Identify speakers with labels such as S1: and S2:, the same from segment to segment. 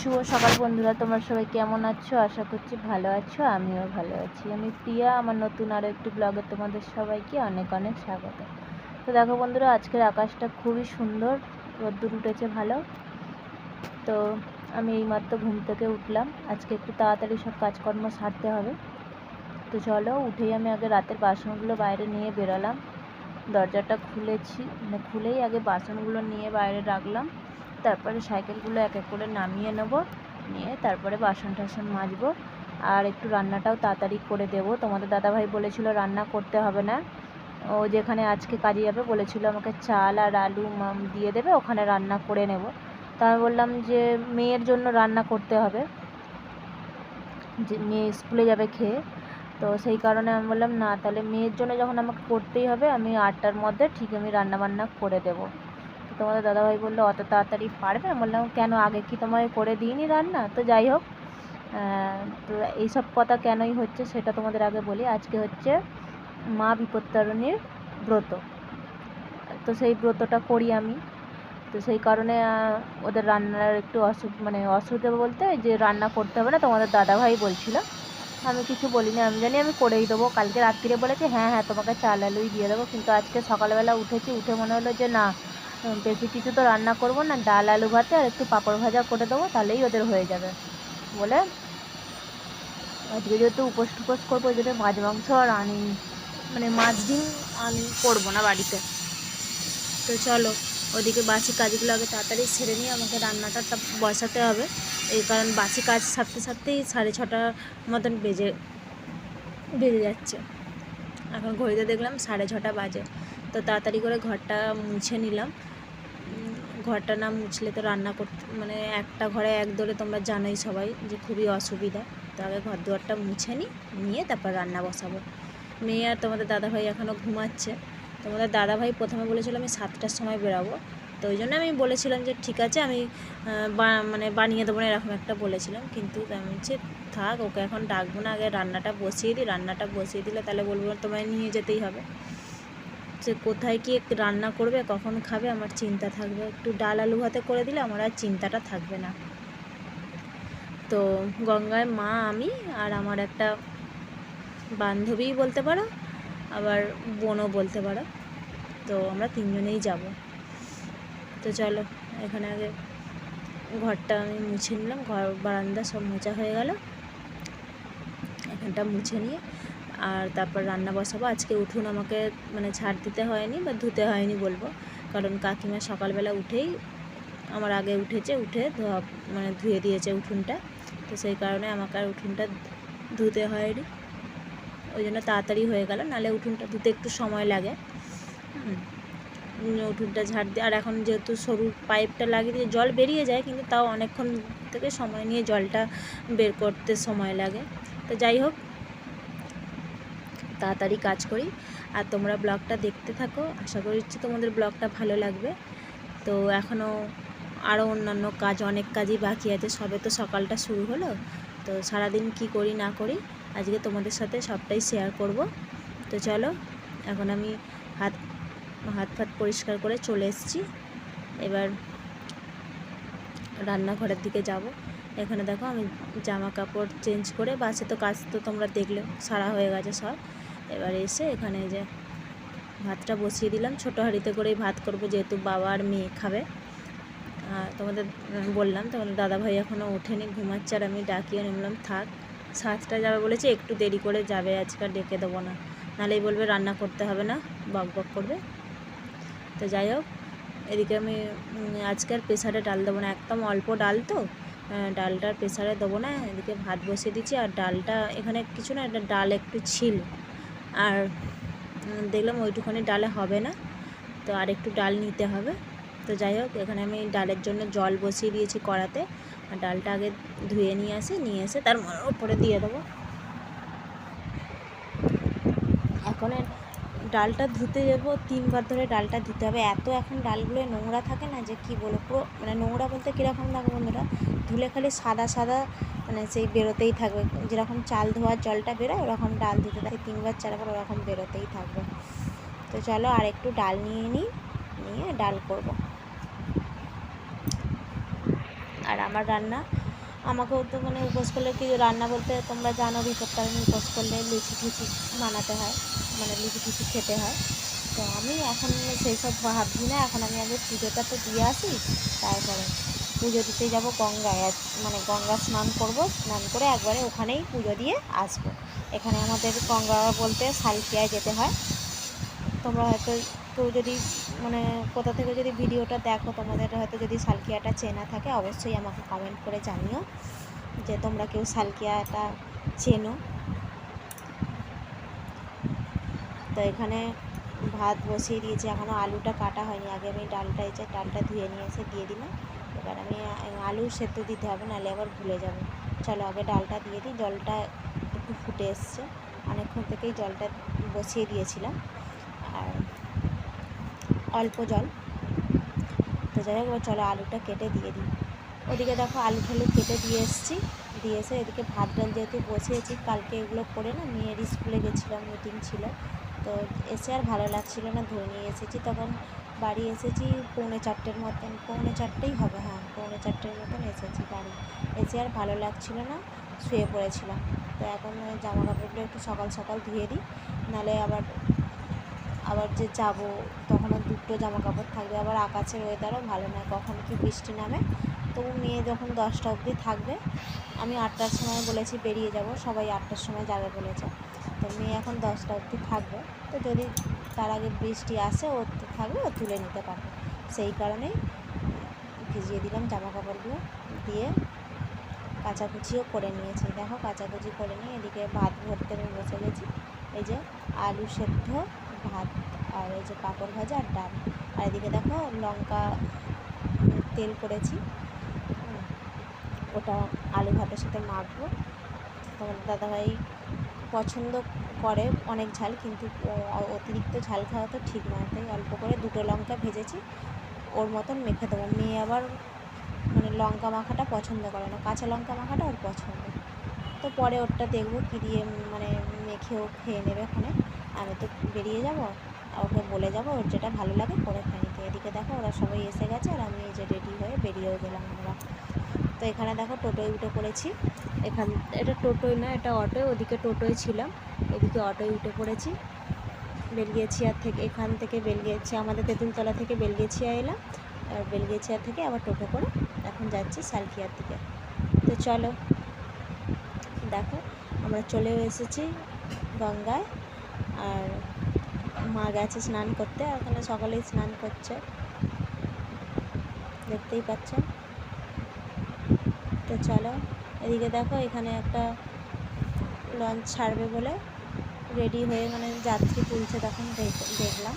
S1: শুভ সকাল বন্ধুরা, তোমরা সবাই কেমন আছো? আশা করছি ভালো আছো, আমিও ভালো আছি। আমি প্রিয়া, আমার নতুন আরও একটি ব্লগে তোমাদের সবাইকে অনেক অনেক স্বাগত। তো দেখো বন্ধুরা, আজকের আকাশটা খুবই সুন্দর, রোদ্দুর উঠেছে ভালো। তো আমি এইমাত্র ঘুম থেকে উঠলাম। আজকে একটু তাড়াতাড়ি সব কাজকর্ম সারতে হবে। তো চলো, উঠেই আমি আগে রাতের বাসনগুলো বাইরে নিয়ে বেরোলাম। দরজাটা খুলেছি মানে খুলেই আগে বাসনগুলো নিয়ে বাইরে রাখলাম। তারপরে সাইকেলগুলো এক এক করে নামিয়ে নেব, নিয়ে তারপরে বাসন টাসন মাজবো। আর একটু রান্নাটাও তাড়াতাড়ি করে দেব। তোমাদের দাদাভাই বলেছিল রান্না করতে হবে না। ও যেখানে আজকে কাজে যাবে বলেছিল আমাকে চাল আর আলু দিয়ে দেবে, ওখানে রান্না করে নেব। তা আমি বললাম যে মেয়ের জন্য রান্না করতে হবে। যে মেয়ে স্কুলে যাবে খেয়ে। তো সেই কারণে আমি বললাম, না, তাহলে মেয়ের জন্য যখন আমাকে করতেই হবে, আমি আটটার মধ্যে ঠিক আমি রান্না বান্না করে দেবো। তো তোমাদের দাদাভাই বলল, অত তাড়াতাড়ি পারবে? আমি বললাম, কেন? আগে কি তোমায় করে দিইনি রান্না? তো যাই হোক তো এইসব কথা কেনই হচ্ছে সেটা তোমাদের আগে বলি। আজকে হচ্ছে মা বিপত্তারিণীর ব্রত। তো সেই ব্রতটা করি আমি। তো সেই কারণে ওদের রান্নার একটু অসু মানে অসুবিধা বলতে, যে রান্না করতে হবে না, তোমাদের দাদাভাই বলছিল। আমি কিছু বলিনি, আমি জানি আমি করেই দেবো। কালকে রাত্রিরে বলেছে হ্যাঁ হ্যাঁ তোমাকে চাল আলুই দিয়ে দেবো। কিন্তু আজকে সকালবেলা উঠেছি, উঠে মনে হলো যে না বেশি কিছু তো রান্না করব না, ডাল, আলু ভাতে আর একটু পাঁপড় ভাজা করে দেবো, তাহলেই ওদের হয়ে যাবে। বলে আজকে যেহেতু উপোস টুপোস করব ওই জন্য মাছ, মাংস আর আনি মানে মাছ ডিম আনি করব না বাড়িতে। তো চলো, ওদিকে বাসি কাজগুলো আগে তাড়াতাড়ি সেরে নিয়ে আমাকে রান্নাটা বসাতে হবে। এই কারণ বাসি কাজ সারতে সারতেই সাড়ে ছটার মতন বেজে বেজে যাচ্ছে। এখন ঘড়িতে দেখলাম সাড়ে ছটা বাজে। তো তাড়াতাড়ি করে ঘরটা মুছে নিলাম। ঘরটা না মুছলে তো রান্না করতে মানে একটা ঘরে এক দলে তোমরা জানোই সবাই যে খুবই অসুবিধা। তো আগে ঘর দুয়ারটা মুছে নিই নিয়ে তারপর রান্না বসাবো। মেয়ে আর তোমাদের দাদাভাই এখনও ঘুমাচ্ছে। তোমাদের দাদাভাই প্রথমে বলেছিল আমি সাতটার সময় বেরাবো। তো ওই জন্য আমি বলেছিলাম যে, ঠিক আছে, আমি মানে বানিয়ে দেবো না, এরকম একটা বলেছিলাম। কিন্তু আমি হচ্ছে থাক, ওকে এখন ডাকবো না, আগে রান্নাটা বসিয়ে দিই, রান্নাটা বসিয়ে দিলে তাহলে বলব তোমায় নিয়ে যেতেই হবে। যে, কোথায় কি রান্না করবে, কখন খাবে, আমার চিন্তা থাকবে। একটু ডাল আলু ভাতে করে দিলে আমার আর চিন্তাটা থাকবে না। তো গঙ্গায় মা, আমি আর আমার একটা বান্ধবীই বলতে পারো, আবার বোনও বলতে পারো। তো আমরা তিনজনেই যাব। তো চলো, এখানে আগে ঘরটা আমি মুছে নিলাম, ঘর, বারান্দা সব মোছা হয়ে গেল। এখানটা মুছে নিয়ে, আর তারপর রান্না বসাবো। আজকে উঠুন আমাকে মানে ছাড় দিতে হয়নি বা ধুতে হয়নি বলব, কারণ কাকিমা সকালবেলা উঠেই আমার আগে উঠেছে, উঠে ধোয়া মানে ধুয়ে দিয়েছে উঠুনটা। তো সেই কারণে আমাকে আর উঠুনটা ধুতে হয়নি। ওই জন্য তাড়াতাড়ি হয়ে গেল নাহলে উঠুনটা ধুতে একটু সময় লাগে। উঠুনটা ঝাড় দিয়ে, আর এখন যেহেতু সরু পাইপটা লাগিয়ে দিয়ে জল বেরিয়ে যায়, কিন্তু তাও অনেকক্ষণ থেকে সময় নিয়ে জলটা বের করতে সময় লাগে। তো যাই হোক, তাড়াতাড়ি কাজ করি। আর তোমরা ব্লগটা দেখতে থাকো। আশা করছি তোমাদের ব্লগটা ভালো লাগবে। তো এখনও আরও অন্যান্য কাজ, অনেক কাজই বাকি আছে। সবে তো সকালটা শুরু হলো। তো সারাদিন কি করি না করি, আজকে তোমাদের সাথে সবটাই শেয়ার করব। তো চলো, এখন আমি হাত হাত ফাত পরিষ্কার করে চলে এসেছি। এবার রান্নাঘরের দিকে যাব। এখানে দেখো আমি জামা কাপড় চেঞ্জ করে বাসে তো কাজ তো তোমরা দেখলে, সারা হয়ে গেছে সব। এবার এসে এখানে যে ভাতটা বসিয়ে দিলাম। ছোটো হাঁড়িতে করেই ভাত করব, যেহেতু বাবা আর মেয়ে খাবে। তোমাদের বললাম তোমাদের দাদাভাই এখনও ওঠেনি, ঘুমাচ্ছে আর আমি ডাকিয়ে নিলাম, থাক, সাতটা যাবে বলেছে, একটু দেরি করে যাবে, আজকে ডেকে দেবো না। নাহলেই বলবে রান্না করতে হবে না, বক বক করবে। তো যাই হোক, এদিকে আমি আজকে আর প্রেসারে ডাল দেবো না, একদম অল্প ডাল তো। ডালটার প্রেসারে দেবো না, এদিকে ভাত বসিয়ে দিচ্ছি, আর ডালটা এখানে কিছু না, একটা ডাল একটু ছিল। আর দেখলাম ওইটুখানি ডালে হবে না, তো আর একটু ডাল নিতে হবে। তো যাই হোক, এখানে আমি ডালের জন্য জল বসিয়ে দিয়েছি কড়াতে, আর ডালটা আগে ধুয়ে নিয়ে আসি, নিয়ে এসে তার ওপরে দিয়ে দেবো। এখন ডালটা ধুতে যাব তিনবার ধরে ডালটা ধুতে হবে। এত এখন ডালগুলো নোংরা থাকে না যে কি বলো পুরো মানে নোংরা বলতে কীরকম থাকে বন্ধুরা? ধুলে খালি সাদা সাদা মানে সেই বেরোতেই থাকবে। যেরকম চাল ধোয়ার জলটা বেরোয়, ওরকম ডাল ধুতে থাকে তিনবার চারবার ওরকম বেরোতেই থাকবে। তো চলো আর একটু ডাল নিয়ে নিই, নিয়ে ডাল করব। আর আমার রান্না, আমাকেও তো মানে উপোস করলে কি রান্না বলতে তোমরা জানো বিপত্তারিণী উপোস করলে লুচি টুচি বানাতে হয়। মানে লুচি টুচি খেতে হয়। তো আমি এখন সেই সব ভাবছি না, এখন আমি আগে পুজোটা তো দিয়ে আসি, তারপরে পুজো দিতে যাব গঙ্গায়। মানে গঙ্গা স্নান করব, স্নান করে একবারে ওখানেই পুজো দিয়ে আসব। এখানে আমাদের গঙ্গা বলতে শালকিয়ায় যেতে হয়। তোমরা হয়তো, কেউ যদি মানে কোথা থেকে যদি ভিডিওটা দেখো, তোমাদের হয়তো যদি শালকিয়াটা চেনা থাকে, অবশ্যই আমাকে কমেন্ট করে জানিও যে তোমরা কেউ শালকিয়াটা চেনো। তো এখানে ভাত বসিয়ে দিয়েছি। এখনও আলুটা কাটা হয়নি। আগে আমি ডালটা এসে ডালটা ধুয়ে নিয়ে এসে দিয়ে দিলাম। এবার আমি আলু সেদ্ধ দিতে হবে, নাহলে আবার ভুলে যাব। চলো আগে ডালটা দিয়ে দিই। জলটা একটু ফুটে এসছে। অনেকক্ষণ থেকেই জলটা বসিয়ে দিয়েছিলাম। আর অল্প জল। তো যাই হোক চলো আলুটা কেটে দিয়ে দিই। ওদিকে দেখো আলু ঠালু কেটে দিয়ে এসেছি। দিয়ে এসে এদিকে ভাত ডাল যেহেতু বসিয়েছি, কালকে এগুলো করে না, মেয়ের স্কুলে গেছিলাম, মিটিং ছিল। তো এসে আর ভালো লাগছিল না ধুয়ে নিয়ে এসেছি। তখন বাড়ি এসেছি, পৌনে চারটের মতন, পৌনে চারটেই হবে হ্যাঁ পৌনে চারটের মতন এসেছি বাড়ি। এসে আর ভালো লাগছিল না, শুয়ে পড়েছিলাম। তো এখন জামা কাপড়গুলো একটু সকাল সকাল ধুয়ে দিই নাহলে আবার আবার যে যাব, তখন দুটো জামা কাপড় থাকবে, আবার আকাশের ওয়েদারও ভালো নয়, কখন কি বৃষ্টি নামে। তবু মেয়ে যখন দশটা অবধি থাকবে, আমি আটটার সময় বলেছি বেরিয়ে যাব, সবাই আটটার সময় যাবে বলেছে। তো মেয়ে এখন দশটা অবধি থাকবে। তো যদি তার আগে বৃষ্টি আসে, ও থাকবে, ও তুলে নিতে পারবে। সেই কারণেই ভিজিয়ে দিলাম জামা কাপড়গুলো দিয়ে। কাচাকুচিও করে নিয়েছি। দেখো, কাচাকুচি করে নিয়ে এদিকে ভাত ভরতে আমি বসে গেছি। এই যে আলু সেদ্ধ ভাত আর এই যে পাঁপড় ভাজা আর ডাল। আর এদিকে দেখো, লঙ্কা তেল করেছি। ওটা আলু ভাতের সাথে মাখবো। তোমার দাদাভাই পছন্দ করে অনেক ঝাল, কিন্তু অতিরিক্ত ঝাল খাওয়া তো ঠিক নয়। তাই অল্প করে দুটো লঙ্কা ভেজেছি, ওর মতন মেখে দেবো। মেয়ে আবার মানে লঙ্কা মাখাটা পছন্দ করে না, কাঁচা লঙ্কা মাখাটা ওর পছন্দ। তো পরে ওরটা দেখব কী দিয়ে মানে মেখে ও খেয়ে নেবে ওখানে। আমি তো বেরিয়ে যাব, ওকে বলে যাব, ওর যেটা ভালো লাগে করে খেয়ে নিতে এদিকে দেখো ওরা সবাই এসে গেছে, আর আমি এই যে রেডি হয়ে বেরিয়েও গেলাম আমরা। তো এখানে দেখো টোটোয় উঠে পড়েছি। এখান, এটা টোটোয় না, এটা অটোয়, ওদিকে টোটোয় ছিলাম, এদিকে অটোয় উঠে পড়েছি। বেলগিয়েছিয়া থেকে, এখান থেকে বেলগিয়েছি আমাদের তেঁতুলতলা থেকে বেলগেছিয়া এলাম, আর বেলগিয়েছিয়া থেকে আবার টোটো করে এখন যাচ্ছি সালকিয়ার দিকে। তো চলো, দেখো, আমরা চলেও এসেছি গঙ্গায়, আর মা গেছে স্নান করতে ওখানে সকালেই স্নান করছে। দেখতেই পাচ্ছ? তো চলো এদিকে দেখো, এখানে একটা লঞ্চ ছাড়বে বলে রেডি হয়ে মানে যাত্রী তুলছে তখন দেখ- দেখলাম।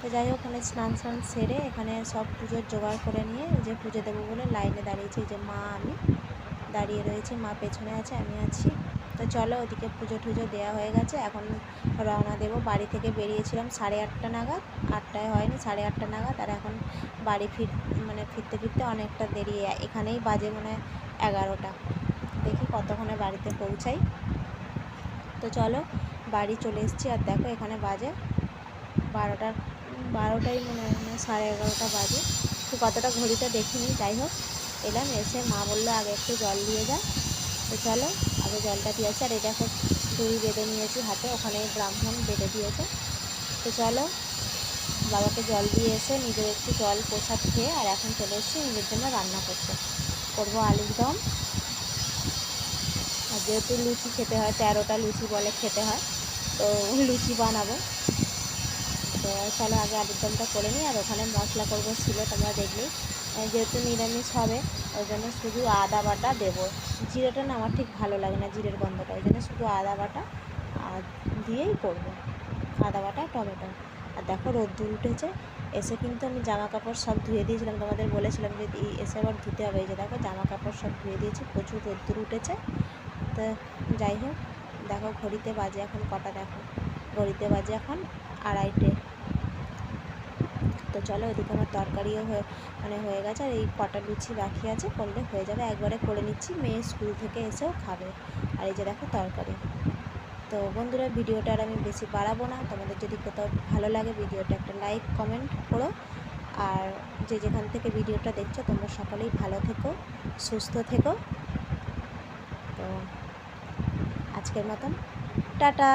S1: তো যাই হোক ওখানে স্নান স্নান সেরে এখানে সব পুজোর জোগাড় করে নিয়ে যে পুজো দেবো বলে লাইনে দাঁড়িয়েছি। যে মা, আমি দাঁড়িয়ে রয়েছি। মা পেছনে আছে, আমি আছি। তো চলো ওদিকে পুজো টুজো দেওয়া হয়ে গেছে। এখন রওনা দেবো। বাড়ি থেকে বেরিয়েছিলাম সাড়ে আটটা নাগাদ। আটটায় হয়নি, সাড়ে আটটা নাগাদ। আর এখন বাড়ি ফির মানে ফিরতে ফিরতে অনেকটা দেরি। এখানেই বাজে মানে এগারোটা। দেখি কতক্ষণে বাড়িতে পৌঁছাই। তো চলো বাড়ি চলে এসেছি। আর দেখো এখানে বাজে বারোটার, বারোটাই মনে হয় না সাড়ে এগারোটা বাজে। তো কতটা ঘড়িটা দেখিনি। যাই হোক, এলাম। এসে মা বলল, আগে একটু জল দিয়ে যা। তো চলো, আগে জলটা দিয়েছে, আর এটা খুব দড়ি বেঁধে নিয়েছি হাতে, ওখানে ব্রাহ্মণ বেঁধে দিয়েছে। তো চলো, বাবাকে জল দিয়ে এসে নিজের একটু জল প্রসাদ খেয়ে, আর এখন চলে এসেছি নিজের জন্য রান্না করতে। করব আলুর দম। আর যেহেতু লুচি খেতে হয়, তেরোটা লুচি বলে খেতে হয়, তো লুচি বানাবো। তো চলো আগে আলুর দমটা করে নিই, আর ওখানে মশলা করব ছিল, তোমরা দেখলে যেহেতু নিরামিষ হবে, ওই জন্য শুধু আদা বাটা দেবো। জিরেটা না আমার ঠিক ভালো লাগে না জিরের গন্ধটা, ওই জন্য শুধু আদা বাটা আর দিয়েই করব। আদা বাটা, টমেটো। আর দেখো রোদ্দুর উঠেছে, এসে কিন্তু আমি জামা কাপড় সব ধুয়ে দিয়েছিলাম। তোমাদের বলেছিলাম যে এসে আবার ধুতে হবে, এই যে দেখো জামা কাপড় সব ধুয়ে দিয়েছি, প্রচুর রোদ্দুর উঠেছে। তো যাই হোক, দেখো ঘড়িতে বাজে এখন কটা দেখো? ঘড়িতে বাজে এখন আড়াইটে। তো চলো ওইদিকে আমার তরকারিও হয়ে মানে হয়ে গেছে আর এই কটা লুচি বাকি আছে, করলে হয়ে যাবে। একবারে করে নিচ্ছি, মেয়ে স্কুল থেকে এসেও খাবে। আর এই যে দেখো তরকারি। তো বন্ধুরা, ভিডিওটা আর আমি বেশি বাড়াবো না। তোমাদের যদি কোথাও ভালো লাগে ভিডিওটা একটা লাইক, কমেন্ট করো। আর যে যেখান থেকে ভিডিওটা দেখছ, তোমরা সকলেই ভালো থেকো, সুস্থ থেকো।
S2: তো আজকের মতন, টাটা!